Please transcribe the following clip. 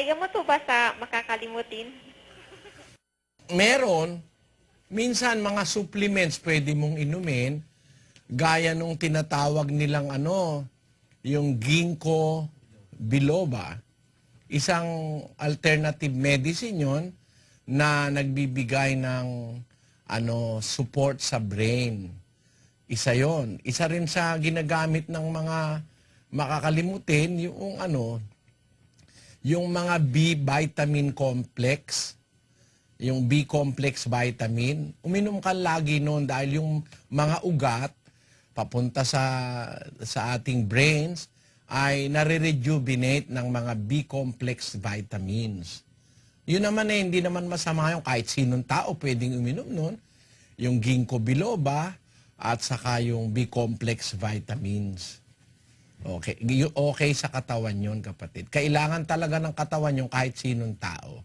May gamot po ba sa makakalimutin? Meron, minsan mga supplements pwede mong inumin, gaya nung tinatawag nilang ano, yung ginkgo biloba. Isang alternative medicine yon na nagbibigay ng ano support sa brain. Isa yon. Isa rin sa ginagamit ng mga makakalimutin yung ano, yung mga B vitamin complex yung B-complex vitamin, uminom ka lagi noon dahil yung mga ugat papunta sa sa ating brains ay nare-rejuvenate ng mga B-complex vitamins. Yun naman eh, hindi naman masama yung kahit sinong tao pwedeng uminom noon. Yung ginkgo biloba at saka yung B-complex vitamins. Okay, okay sa katawan yun, kapatid. Kailangan talaga ng katawan yung kahit sinong tao.